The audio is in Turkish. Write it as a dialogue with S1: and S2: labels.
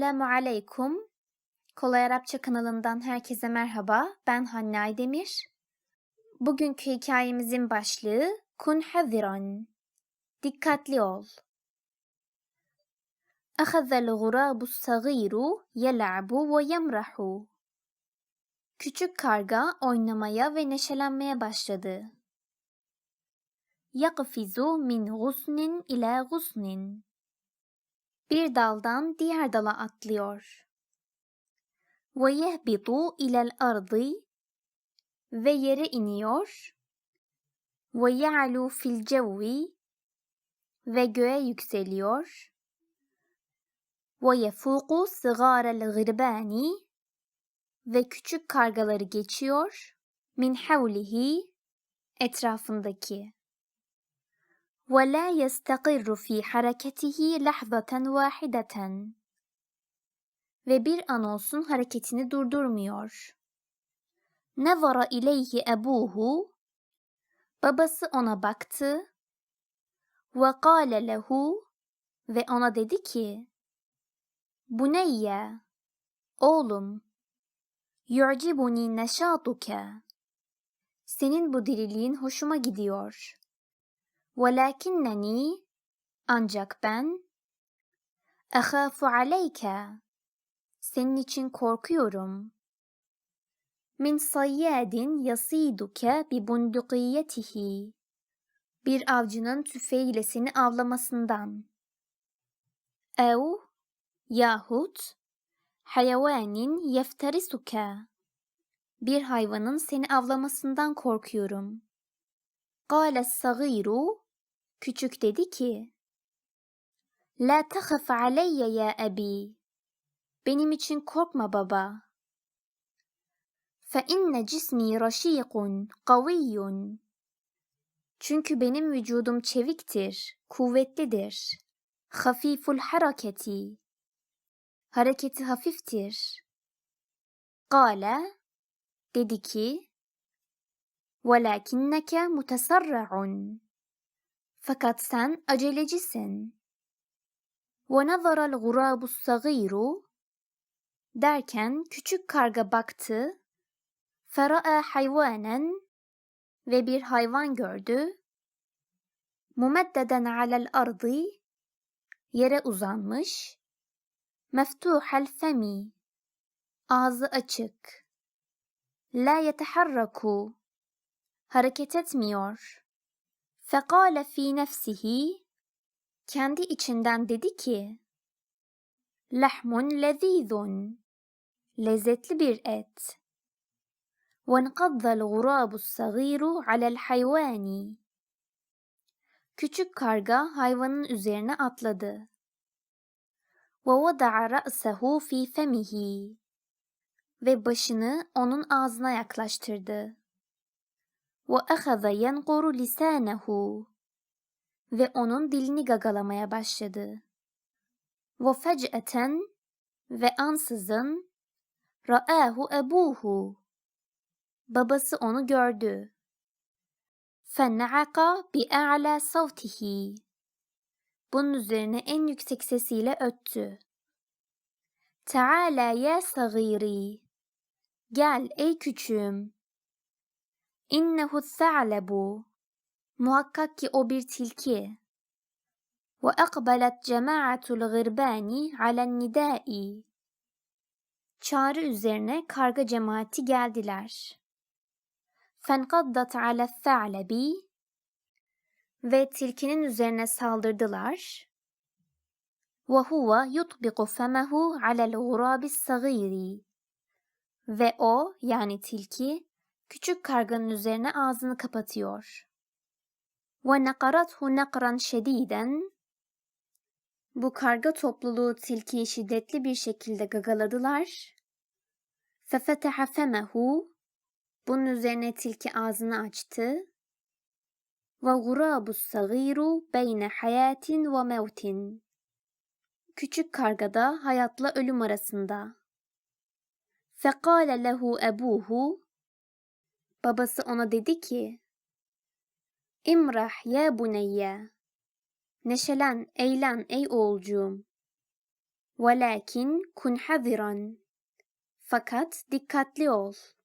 S1: Esselamu Aleyküm. Kolay Arapça kanalından herkese merhaba. Ben Hanne Aydemir. Bugünkü hikayemizin başlığı Kun haziran. Dikkatli ol. Ahazel gurabu sagiru yel'abu ve. Küçük karga oynamaya ve neşelenmeye başladı. Yakfizu min gusnin ila gusnin. Bir daldan diğer dala atlıyor. Ve yehbitu ilel ardı ve yere iniyor. Ve ya'lu fil cevvi ve göğe yükseliyor. Ve yefuku sigarel girbani ve küçük kargaları geçiyor. Min havlihi etrafındaki. ولا يستقر في حركته لحظة واحدة ve bir an olsun hareketini durdurmuyor. Nevara ileyhi ebuhu babası ona baktı ve kâle lehu ve ona dedi ki Buneyye oğlum yu'cibuni neşatuke senin bu diriliğin hoşuma gidiyor. Velakinneni ancak ben ahafu aleyke senin için korkuyorum. Min sayyadin yasiduke bi bundukiyetihi bir avcının tüfeğiyle seni avlamasından. Ev yahut hayvanin yefterisuke bir hayvanın seni avlamasından korkuyorum. Kâle sagiru küçük dedi ki La tehaf aleyye ya abi benim için korkma baba. Fe inne cismi raşikun kaviyyun çünkü benim vücudum çeviktir, kuvvetlidir. Hafiful hareketi hareketi hafiftir. Kale dedi ki وَلَكِنَّكَ مُتَسَرَّعٌ Fakat sen acelecisin. وَنَظَرَ الْغُرَابُ الصَّغِيرُ Derken küçük karga baktı. فَرَأَى حَيْوَانًا Ve bir hayvan gördü. مُمَدَّدًا عَلَى الْأَرْضِ Yere uzanmış. مَفْتُوحَ الْفَمِ Ağzı açık. لَا يَتَحَرَّكُ hareket etmiyor. Fekale fi nefsihi kendi içinden dedi ki Lahmun lezizun lezzetli bir et. وانقض الغراب الصغير على الحيوان Küçük karga hayvanın üzerine atladı. ووضع رأسه في فمه ve başını onun ağzına yaklaştırdı. وَأَخَذَ يَنْقُرُ لِسَانَهُ Ve onun dilini gagalamaya başladı. وَفَجْأَةً Ve ansızın رَآهُ أَبُوهُ Babası onu gördü. فَنَّعَقَ بِأَعْلَى صَوْتِهِ Bunun üzerine en yüksek sesiyle öttü. Teala ya sagiri. Gel ey küçüğüm. İnnehu tha'lebu. Muhakkak ki o bir tilki. Ve akbalet cemaatul gırbani alen nidai. Çağrı üzerine karga cemaati geldiler. Fenkaddat ale tha'lebi. Ve tilkinin üzerine saldırdılar. Ve huve yutbiqu femehu alel gurabis sagiri. Ve o yani tilki küçük karganın üzerine ağzını kapatıyor. Ve nakarathu nakran şediden bu karga topluluğu tilkiyi şiddetli bir şekilde gagaladılar. Fefeteha femehu bunun üzerine tilki ağzını açtı. Ve gurabu sagiru beyne hayatin ve mevtin. Küçük kargada hayatla ölüm arasında. Fekale lehu ebuhu Babası ona dedi ki, İmrah ya buneyye, neşelen, eğlen ey oğulcuğum. Velakin kun haziran, fakat dikkatli ol.''